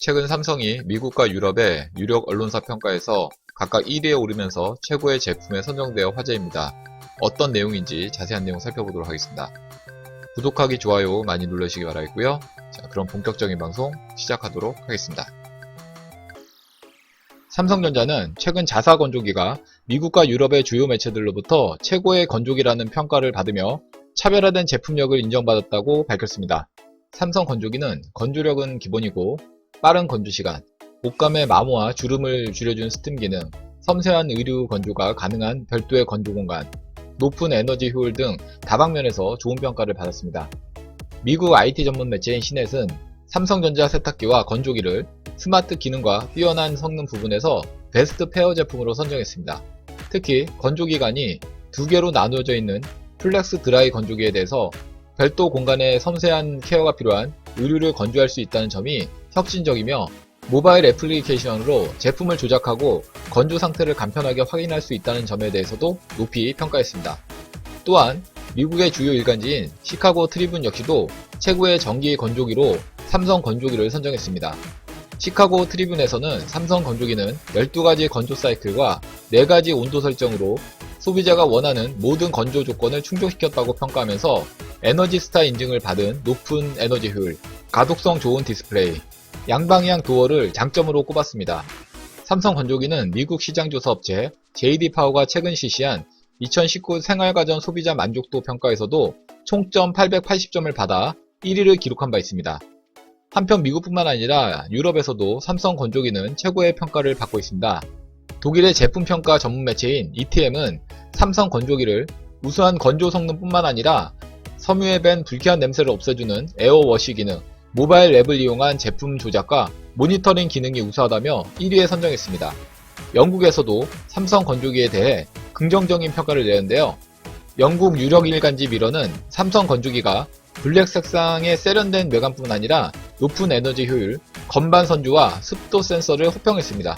최근 삼성이 미국과 유럽의 유력 언론사 평가에서 각각 1위에 오르면서 최고의 제품에 선정되어 화제입니다. 어떤 내용인지 자세한 내용 살펴보도록 하겠습니다. 구독하기, 좋아요 많이 눌러주시기 바라겠고요. 자, 그럼 본격적인 방송 시작하도록 하겠습니다. 삼성전자는 최근 자사 건조기가 미국과 유럽의 주요 매체들로부터 최고의 건조기라는 평가를 받으며 차별화된 제품력을 인정받았다고 밝혔습니다. 삼성 건조기는 건조력은 기본이고 빠른 건조 시간, 옷감의 마모와 주름을 줄여준 스팀 기능, 섬세한 의류 건조가 가능한 별도의 건조 공간, 높은 에너지 효율 등 다방면에서 좋은 평가를 받았습니다. 미국 IT 전문 매체인 시넷은 삼성전자 세탁기와 건조기를 스마트 기능과 뛰어난 성능 부분에서 베스트 페어 제품으로 선정했습니다. 특히 건조기간이 두 개로 나누어져 있는 플렉스 드라이 건조기에 대해서 별도 공간에 섬세한 케어가 필요한 의류를 건조할 수 있다는 점이 혁신적이며 모바일 애플리케이션으로 제품을 조작하고 건조 상태를 간편하게 확인할 수 있다는 점에 대해서도 높이 평가했습니다. 또한 미국의 주요 일간지인 시카고 트리븐 역시도 최고의 전기 건조기로 삼성 건조기를 선정했습니다. 시카고 트리븐에서는 삼성 건조기는 12가지 건조 사이클과 4가지 온도 설정으로 소비자가 원하는 모든 건조 조건을 충족시켰다고 평가하면서 에너지 스타 인증을 받은 높은 에너지 효율, 가독성 좋은 디스플레이, 양방향 도어를 장점으로 꼽았습니다. 삼성 건조기는 미국 시장조사 업체 JD 파워가 최근 실시한 2019 생활가전 소비자 만족도 평가에서도 총점 880점을 받아 1위를 기록한 바 있습니다. 한편 미국뿐만 아니라 유럽에서도 삼성 건조기는 최고의 평가를 받고 있습니다. 독일의 제품 평가 전문 매체인 ETM은 삼성 건조기를 우수한 건조 성능뿐만 아니라 섬유에 밴 불쾌한 냄새를 없애주는 에어워시 기능, 모바일 앱을 이용한 제품 조작과 모니터링 기능이 우수하다며 1위에 선정했습니다. 영국에서도 삼성 건조기에 대해 긍정적인 평가를 내는데요. 영국 유력 일간지 미러는 삼성 건조기가 블랙 색상의 세련된 외관뿐 아니라 높은 에너지 효율, 건반 선주와 습도 센서를 호평했습니다.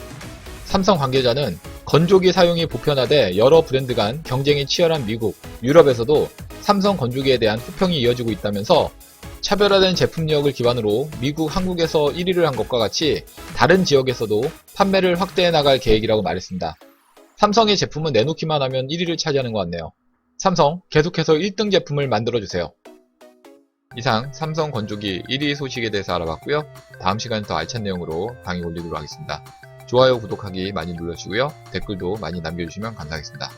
삼성 관계자는 건조기 사용이 보편화돼 여러 브랜드 간 경쟁이 치열한 미국, 유럽에서도 삼성 건조기에 대한 호평이 이어지고 있다면서 차별화된 제품력을 기반으로 미국, 한국에서 1위를 한 것과 같이 다른 지역에서도 판매를 확대해 나갈 계획이라고 말했습니다. 삼성의 제품은 내놓기만 하면 1위를 차지하는 것 같네요. 삼성, 계속해서 1등 제품을 만들어주세요. 이상 삼성 건조기 1위 소식에 대해서 알아봤고요. 다음 시간에 더 알찬 내용으로 강의 올리도록 하겠습니다. 좋아요, 구독하기 많이 눌러주시고요. 댓글도 많이 남겨주시면 감사하겠습니다.